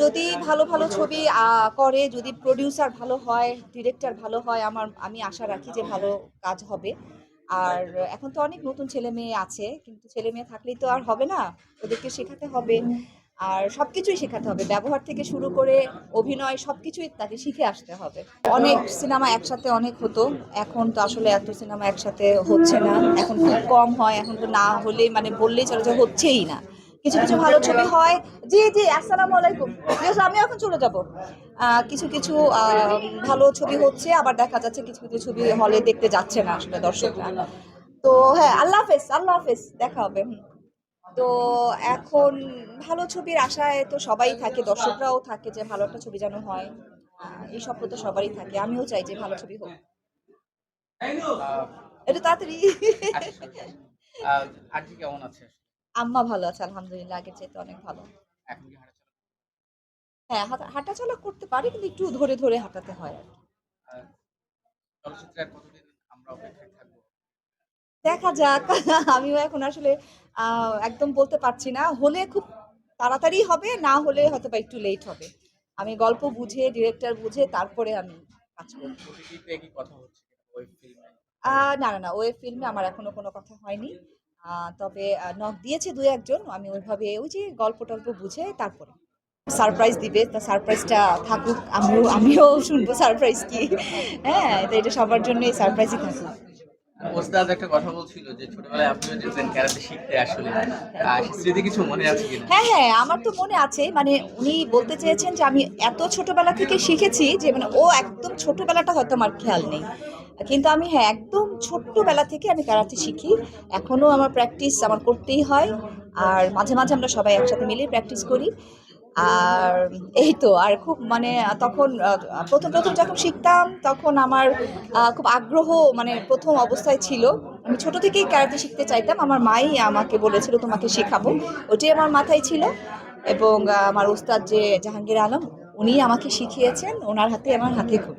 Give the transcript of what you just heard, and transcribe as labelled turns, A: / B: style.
A: যদি ভালো ভালো ছবি করে, যদি প্রডিউসার ভালো হয় ডিরেক্টর ভালো হয়, আমার, আমি আশা রাখি যে ভালো কাজ হবে। আর এখন তো অনেক নতুন ছেলে মেয়ে আছে, কিন্তু ছেলে মেয়ে থাকলেই তো আর হবে না। ওদেরকে শেখাতে হবে। আর সব কিছুই শেখাতে হবে। ব্যবহার থেকে শুরু করে অভিনয় সব কিছুই তাকে শিখে আসতে হবে। অনেক সিনেমা একসাথে অনেক হতো। এখন তো আসলে এত সিনেমা একসাথে হচ্ছে না। এখন খুব কম হয়। এখন তো না হলে মানে বললেই চলে যে হচ্ছেই না। কিছু কিছু ভালো ছবি হয়। জি জি আসসালামু আলাইকুম। আমি এখন চলে যাব। কিছু কিছু ভালো ছবি হচ্ছে আবার দেখা যাচ্ছে কিছু কিছু ছবি হলে দেখতে যাচ্ছে না আসলে দর্শকরা। তো হ্যাঁ আল্লাহ হাফেজ আল্লাহ হাফেজ দেখা হবে তো এখন ভালো ছবির আশায় তো সবাই থাকে দর্শকরাও থাকে যে ভালো একটা ছবি যেন হয়। এই স্বপ্ন তো সবারই থাকে আমিও চাই যে ভালো ছবি হোক। এটা তাড়াতাড়ি।
B: আহ, আন্টি কেমন আছে?
A: আম্মা ভালো আছে আলহামদুলিল্লাহ আগের চাইতে অনেক ভালো। হ্যাঁ হাঁটা- হাঁটাচলা করতে পারি কিন্তু একটু ধরে ধরে হাঁটাতে হয় আর দেখা যাক আমিও এখন আসলে একদম বলতে পারছি না। হলে খুব তাড়াতাড়ি হবে না হলে হয়তো বা একটু লেট হবে। আমি গল্প বুঝে ডিরেক্টর বুঝে তারপরে আমি কাজ করব। না না না ওয়েব ফিল্মে আমার এখনও কোনো কথা হয়নি। তবে নক দিয়েছে দু একজন আমি ওইভাবে ওই যে গল্প টল্প বুঝে তারপরে। সারপ্রাইজ দিবে তা সারপ্রাইজটা থাকুক আমিও আমিও শুনব সারপ্রাইজ কি। হ্যাঁ তো এটা সবার জন্যই সারপ্রাইজই থাকুক।
B: ওস্তাদ একটা কথা বলছিল যে ছোটবেলায় আপনিও যেতেন ক্যারাটে শিখতে আসলে। স্মৃতি কিছু মনে আছে কিনা?
A: হ্যাঁ হ্যাঁ আমার তো মনে আছে। মানে উনি বলতে চেয়েছেন যে আমি এত ছোটবেলা থেকে শিখেছি যে মানে ও একদম ছোটবেলাটা হয়তো আমার খেয়াল নেই। কিন্তু আমি হ্যাঁ একদম ছোট্টবেলা থেকে আমি কারাতে শিখি। এখনও আমার প্র্যাকটিস আমার করতেই হয়। আর মাঝে মাঝে আমরা সবাই একসাথে মিলে প্র্যাকটিস করি। আর এই তো, আর খুব মানে তখন প্রথম প্রথম যখন শিখতাম, তখন আমার খুব আগ্রহ মানে প্রথম অবস্থায় ছিল। আমি ছোট থেকেই ক্যারাটে শিখতে চাইতাম। আমার মাই আমাকে বলেছিল, তোমাকে শেখাবো। ওটাই আমার মাথায় ছিল। এবং আমার ওস্তাদ যে জাহাঙ্গীর আলম, উনি আমাকে শিখিয়েছেন। ওনার হাতে আমার হাতে খুব